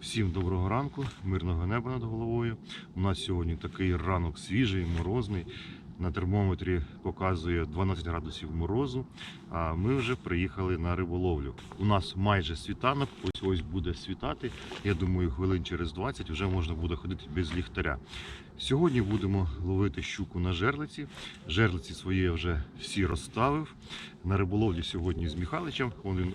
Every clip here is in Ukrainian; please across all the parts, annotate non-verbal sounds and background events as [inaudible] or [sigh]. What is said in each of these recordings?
Всім доброго ранку, мирного неба над головою. У нас сьогодні такий ранок свіжий, морозний. На термометрі показує 12 градусів морозу. А ми вже приїхали на риболовлю. У нас майже світанок, ось ось буде світати. Я думаю, хвилин через 20 вже можна буде ходити без ліхтаря. Сьогодні будемо ловити щуку на жерлиці. Жерлиці свої я вже всі розставив. На риболовлі сьогодні з Михайличем. Він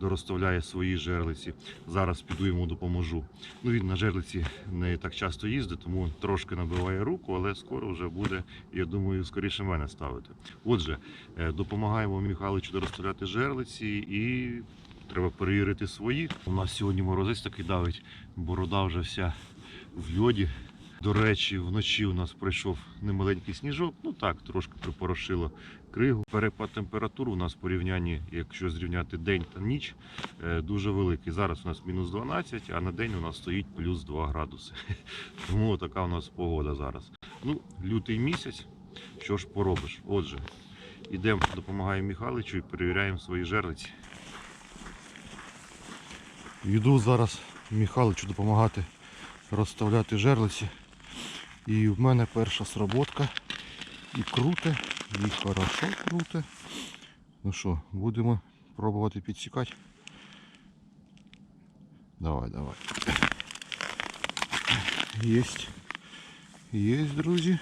дорозставляє свої жерлиці. Зараз піду йому допоможу. Ну, він на жерлиці не так часто їздить, тому трошки набиває руку, але скоро вже буде, я думаю, скоріше мене ставити. Отже, е, допомагаємо Михайличу дорозставляти жерлиці і треба перевірити свої. У нас сьогодні морозець такий давить, борода вже вся в льоді. До речі, вночі у нас пройшов немаленький сніжок, ну так, трошки припорошило кригу. Перепад температур у нас в порівнянні, якщо зрівняти день та ніч, е, дуже великий. Зараз у нас мінус 12, а на день у нас стоїть плюс 2 градуси. [laughs] Тому така у нас погода зараз. Ну, лютий місяць, що ж поробиш? Отже, йдемо, допомагаємо Михайличу і перевіряємо свої жерлиці. Йду зараз Михайличу допомагати розставляти жерлиці. І в мене перша сработка. І круте, і хорошо круте. Ну що, будемо пробувати підсікати. Давай, давай. Єсть. Єсть, друзі.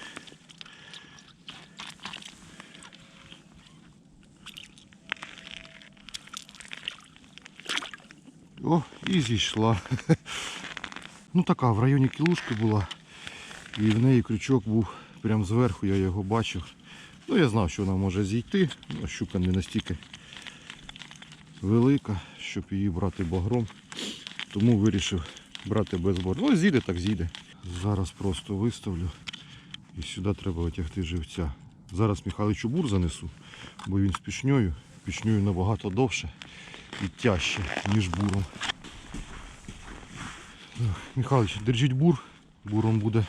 О, і зійшла. [laughs] Ну така в районі кілушки була. І в неї крючок був прямо зверху, я його бачив. Ну я знав, що вона може зійти, але щука не настільки велика, щоб її брати багром. Тому вирішив брати без бору. Ну зійде, так зійде. Зараз просто виставлю і сюди треба витягти живця. Зараз Михайличу бур занесу, бо він з пішньою. Пішньою набагато довше і тяжче, ніж буром. Михайлович, держіть бур, буром буде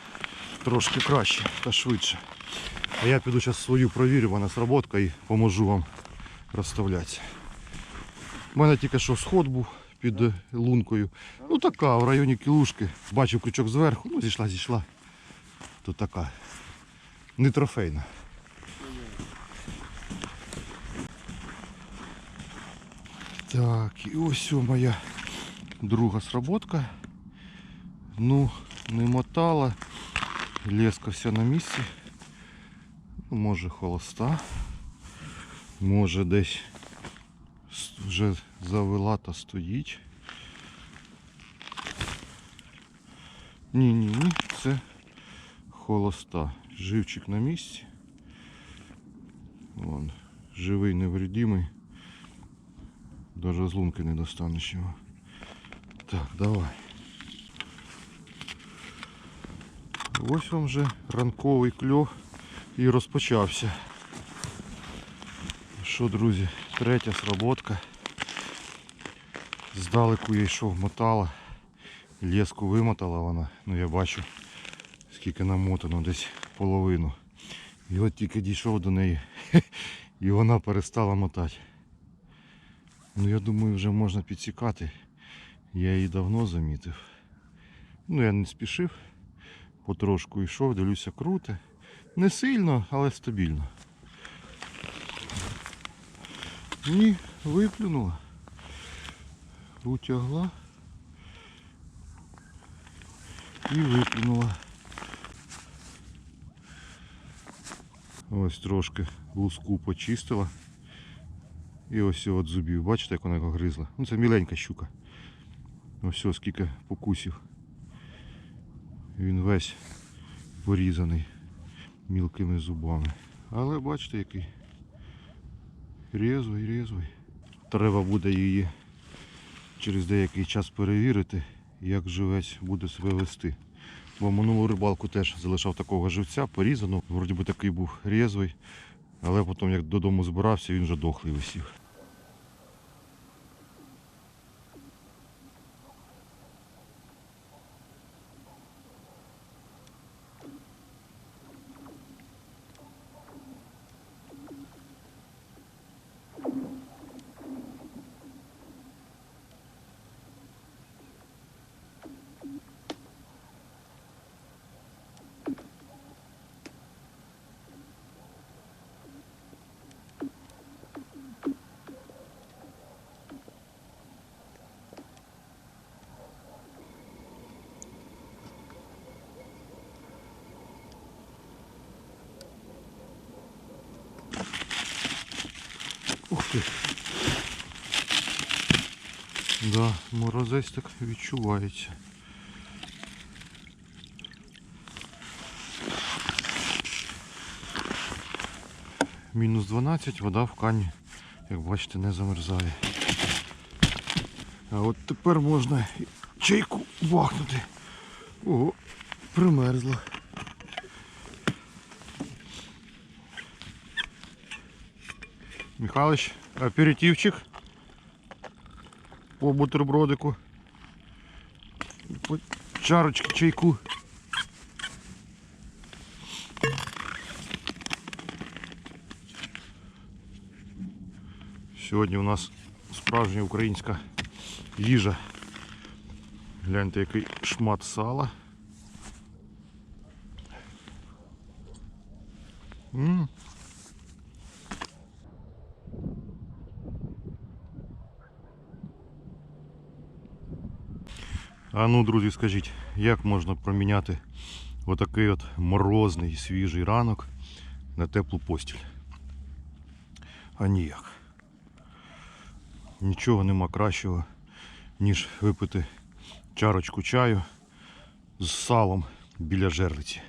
трошки краще та швидше. А я піду зараз свою провірю, в мене сработка і поможу вам розставлятися. У мене тільки що сход був під е, лункою. Ну така, в районі кілушки. Бачив крючок зверху, ну зійшла, зійшла. То така. Не трофейна. Так, і ось моя друга сработка. Ну, не мотала. Леска вся на місці. Ну, може холоста. Може десь вже завела та стоїть. Ні, ні, ні, це холоста. Живчик на місці. Вон, живий, невредимий. Даже з лунки не достанеш його. Так, давай. Ось вам вже ранковий кльов і розпочався. Що, друзі, третя сработка. Здалеку я йшов, мотала. Леску вимотала вона. Ну я бачу, скільки намотано, десь половину. І от тільки дійшов до неї. [laughs] І вона перестала мотати. Ну я думаю, вже можна підсікати. Я її давно замітив. Ну я не спішив потрошку йшов, дивлюся круте. Не сильно, але стабільно. Ні, виплюнула. Утягла. І виплюнула. Ось трошки луску почистила. І ось от зубів. Бачите, як вона його гризла? Ну це міленька щука. Ось ось скільки покусів. Він весь порізаний мілкими зубами. Але бачите, який резвий, резвий. Треба буде її через деякий час перевірити, як живець буде себе вести. Бо минулу рибалку теж залишав такого живця, порізаного. Вроді би такий був резвий, але потім як додому збирався, він вже дохлий висів. Да, морозець так відчувається. Мінус 12, вода в кані, як бачите, не замерзає. А от тепер можна чайку бахнути. Ого, примерзло. Михалыч, аперитивчик по бутербродику. По чарочке чайку. Сьогодні у нас справжня українська їжа. Гляньте, який шмат сала. М. А ну, друзі, скажіть, як можна проміняти отакий от морозний свіжий ранок на теплу постіль? А ніяк. Нічого нема кращого, ніж випити чарочку чаю з салом біля жерлиці.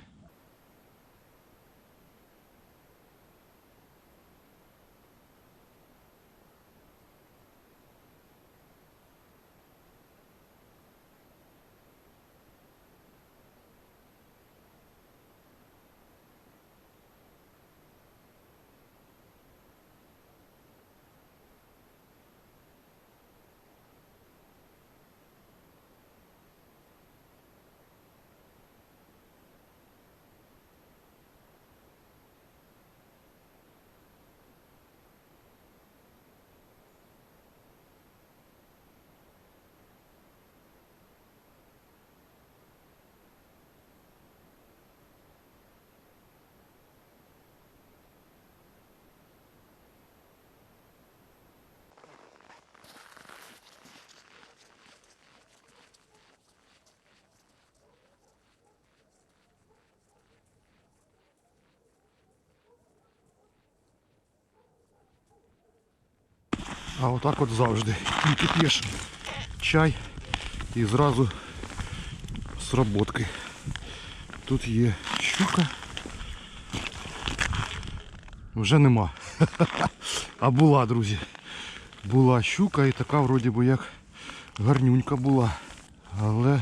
А отак от завжди. Тільки п'єш чай і зразу з роботки. Тут є щука. Вже нема. [laughs] А була, друзі. Була щука і така вроді би як гарнюнька була. Але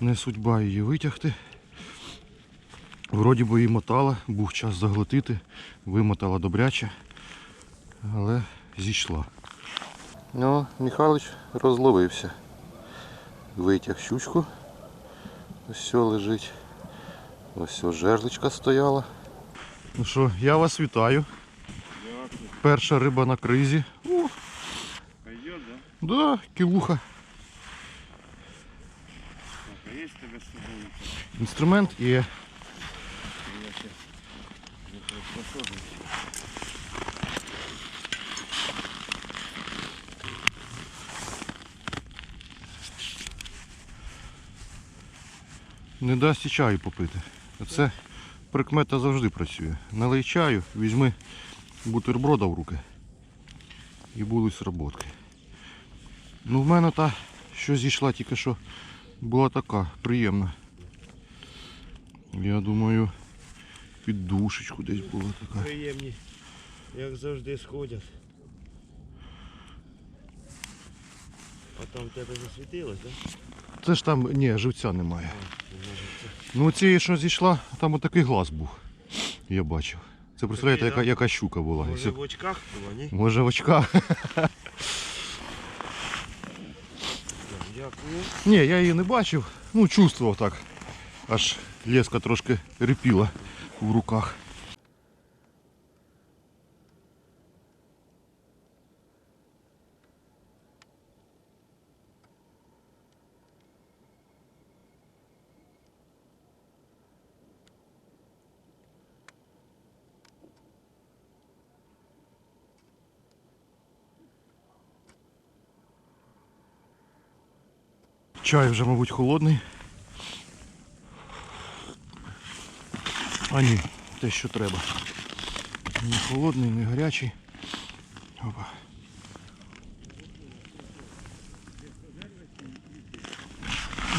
не судьба її витягти. Вроді би її мотала, був час заглотити, вимотала добряче, але зійшла. Ну, Михайлович розловився. Витяг щучку. Ось все лежить. Ось все, жерличка стояла. Ну що, я вас вітаю. Перша риба на кризі. О, Пойдет, да? да, кілуха. Так, а тебя с? Інструмент є. Не дасть і чаю попити. Це прикмета завжди працює. Налий чаю, візьми бутерброда в руки і будуть сработки. Ну в мене та, що зійшла тільки що, була така приємна. Я думаю, під душечку десь була така. Приємні, як завжди, сходять. А там тебе засвітилось, так? Це ж там, ні, живця немає. Ну цієї, що зійшла, там отакий глаз був. Я бачив. Це представляєте, яка, яка щука була. Може в очках було, ні? Може в очках. Ні, я її не бачив. Ну, чувствував так. Аж леска трошки репіла в руках. Чай вже, мабуть, холодний. А ні, те, що треба. Не холодний, не гарячий. Опа.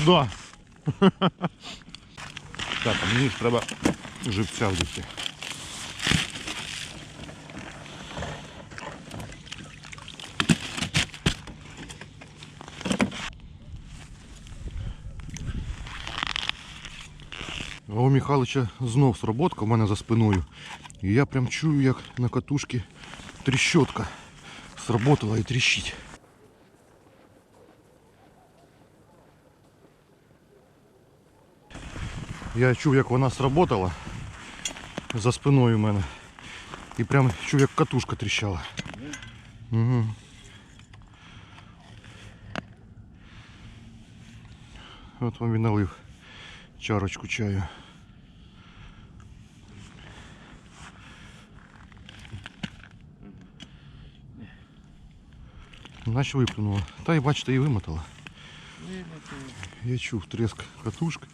Да. [laughs] Так, а мені ж треба живця вдути. Михайловича знов сработка у мене за спиною. І я прям чую, як на катушці тріщотка сработала і тріщить. Я чув, як вона сработала за спиною у мене. І прям чув, як катушка тріщала. Угу. От вам і налив чарочку чаю. Наче виплюнула. Та й бачите, і вимотала. Я чув треск катушки.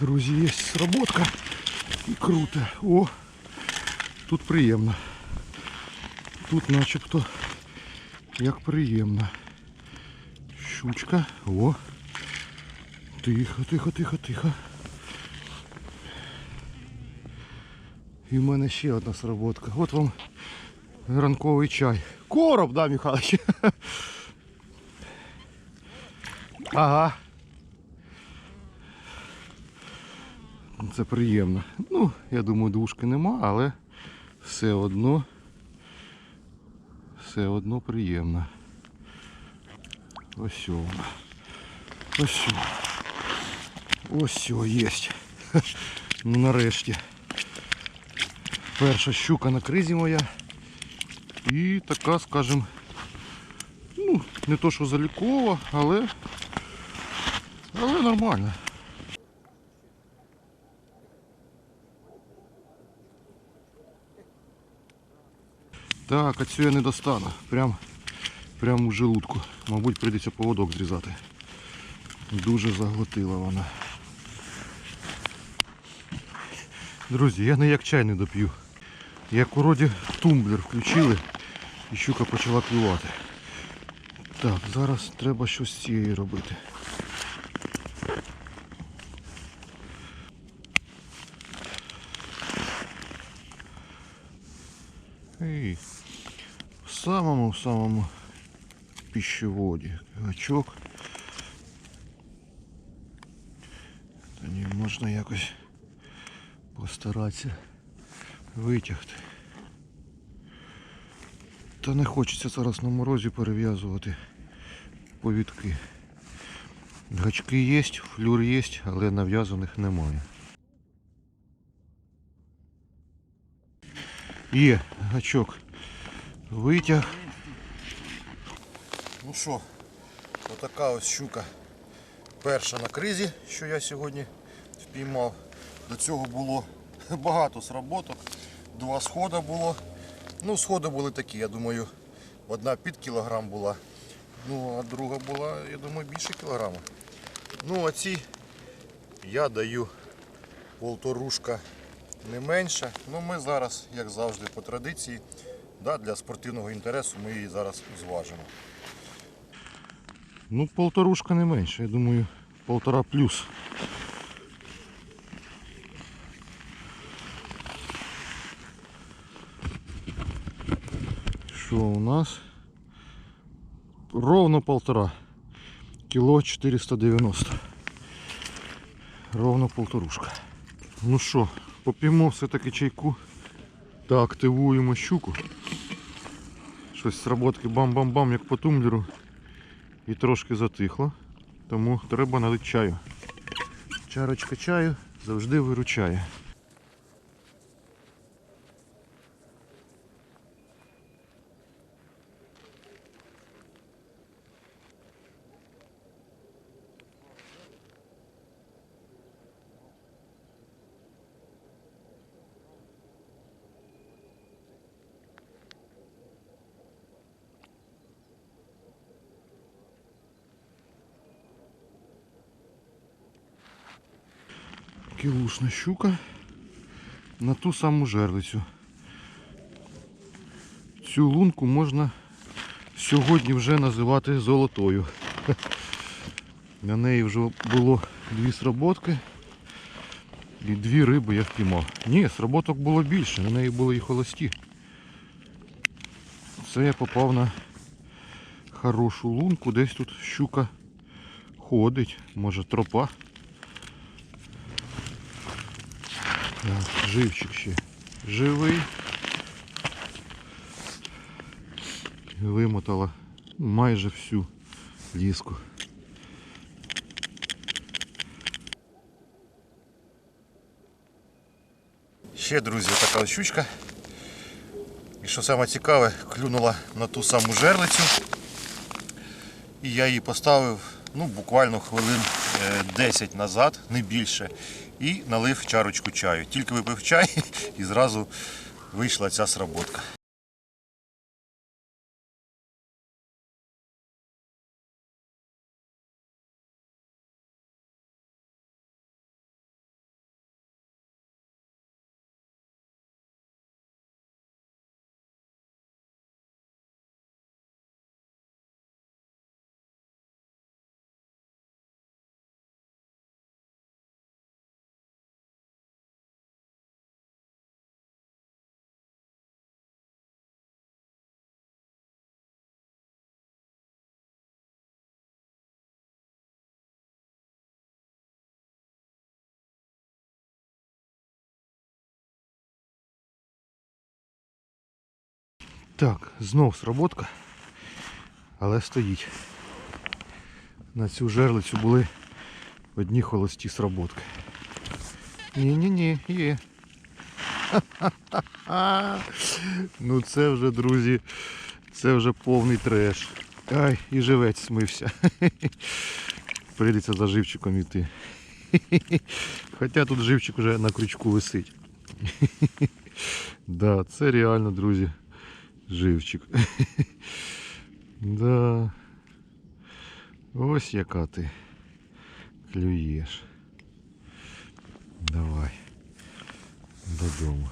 Друзі, є сработка. І круто. О, тут приємно. Тут начебто як приємно. Щучка. О. Тихо, тихо, тихо, тихо. І в мене ще одна сработка. От вам ранковий чай. Короб, да, Михайлович? [laughs] Ага. Це приємно. Ну, я думаю, душки нема, але все одно все одно приємно. Ось вона. Ось. Ось є. [laughs] Ну нарешті. Перша щука на кризі моя. І така, скажем, ну, не то що залікова, але, але нормально. Так, а цю я не достану. Прям, прям у желудку. Мабуть, прийдеться поводок зрізати. Дуже заглотила вона. Друзі, я не як чай не доп'ю. Як уроді тумблер включили і щука почала клювати. Так, зараз треба щось з цією робити. І в самому пищеводі гачок. Та ні, можна якось постаратися витягти. Та не хочеться зараз на морозі перев'язувати повідки. Гачки є, флюр є, але нав'язаних немає. Є, гачок. Витяг. Ну що, отака ось щука. Перша на кризі, що я сьогодні впіймав. До цього було [laughs] багато сработок. Два сходи було. Ну, сходи були такі, я думаю, одна під кілограм була. Ну, а друга була, я думаю, більше кілограма. Ну, а ці я даю полторушка не менше. Ну ми зараз, як завжди, по традиції, да, для спортивного інтересу ми її зараз зважимо. Ну, полторушка не менше, я думаю, полтора плюс. Що у нас? Ровно полтора. Кіло 490. Ровно полторушка. Ну що, поп'ємо все-таки чайку та активуємо щуку. Щось з роботки бам-бам-бам, як по тумблеру. І трошки затихло. Тому треба налити чаю. Чарочка чаю завжди виручає. Кілушна щука на ту саму жерлицю. Цю лунку можна сьогодні вже називати золотою. [laughs] На неї вже було дві сработки і дві риби я впіймав. Ні, сработок було більше, на неї були і холості. Це я попав на хорошу лунку, десь тут щука ходить, може тропа. Живчик ще живий. Вимотала майже всю ліску. Ще, друзі, така щучка. І що саме цікаве, клюнула на ту саму жерлицю. І я її поставив ну, буквально хвилин 10 назад, не більше. І налив чарочку чаю. Тільки випив чай [laughs] і зразу вийшла ця сработка. Так, знов сработка, але стоїть. На цю жерлицю були одні холості сработки. Ні-ні-ні, є. [laughs] Ну це вже, друзі, це вже повний треш. Ай, і живець смився. [laughs] Прийдеться за живчиком іти. [laughs] Хоча тут живчик вже на крючку висить. Да, це реально, друзі, живчик. Да. Ось яка ти клюєш. Давай. Додому.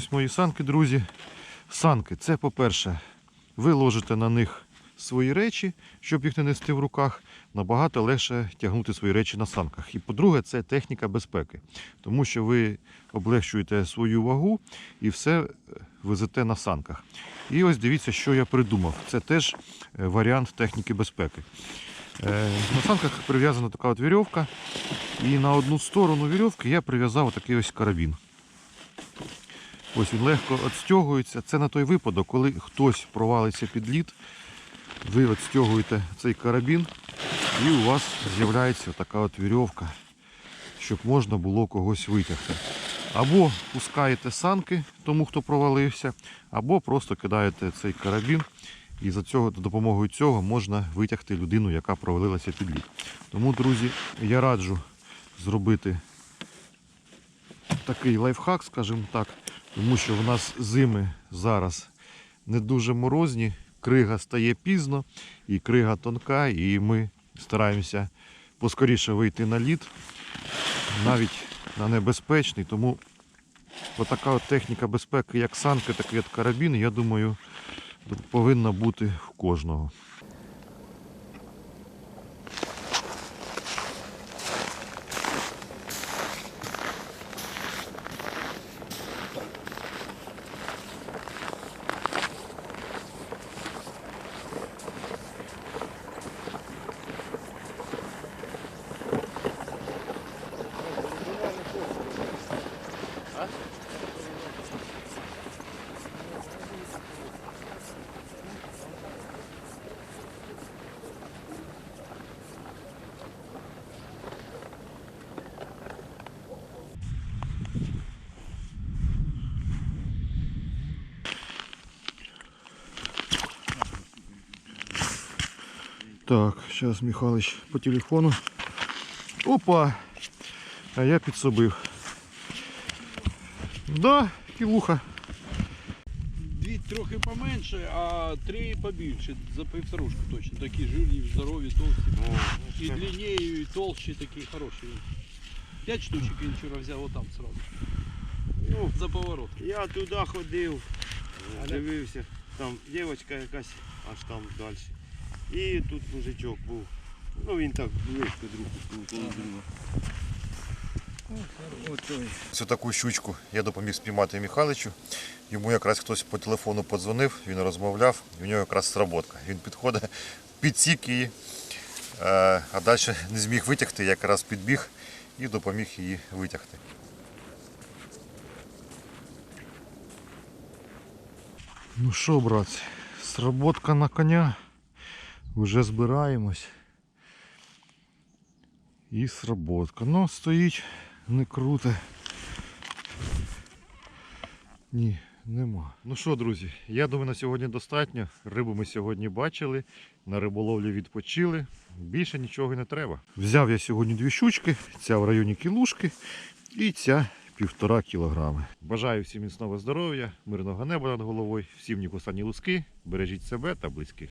Ось мої санки, друзі. Санки, це по-перше, ви ложите на них свої речі, щоб їх не нести в руках. Набагато легше тягнути свої речі на санках. І по-друге, це техніка безпеки, тому що ви облегчуєте свою вагу і все е, везете на санках. І ось дивіться, що я придумав. Це теж е, варіант техніки безпеки. Е, На санках прив'язана така от вірьовка, і на одну сторону вірьовки я прив'язав такий ось карабін. Ось він легко відстягується. Це на той випадок, коли хтось провалиться під лід, ви відстягуєте цей карабін і у вас з'являється така от вірьовка, щоб можна було когось витягти. Або пускаєте санки тому, хто провалився, або просто кидаєте цей карабін і за цього, за допомогою цього можна витягти людину, яка провалилася під лід. Тому, друзі, я раджу зробити такий лайфхак, скажімо так, тому що в нас зими зараз не дуже морозні, крига стає пізно, і крига тонка, і ми стараємося поскоріше вийти на лід, навіть на небезпечний. Тому отака от техніка безпеки, як санки, такий от карабін, я думаю, повинна бути в кожного. Так, зараз Михайлович по телефону. Опа! А я підсобив. Да, кілуха. Дві трохи поменше, а три побільше. За півторушку точно. Такі жирні, здорові, толсті. І длиннее, і толще, такі хороші. П'ять штучок він вчора взяв отам сразу. Ну, за поворот. Я туди ходив, дивився, там дівчинка якась аж там далі. І тут мужичок був. Ну він так близько друг був коло друга. Таку щучку я допоміг спіймати Михайловичу. Йому якраз хтось по телефону подзвонив, він розмовляв, і в нього якраз сработка. Він підходить, підсік її, е, а далі не зміг витягти, я якраз підбіг і допоміг її витягти. Ну що, братці, сработка на коня. Вже збираємось. І сработка. Ну, стоїть, не круте. Ні, нема. Ну що, друзі, я думаю, на сьогодні достатньо. Рибу ми сьогодні бачили, на риболовлі відпочили. Більше нічого не треба. Взяв я сьогодні дві щучки, ця в районі кілушки і ця півтора кілограми. Бажаю всім міцного здоров'я, мирного неба над головою, всім нікусані луски, бережіть себе та близьких.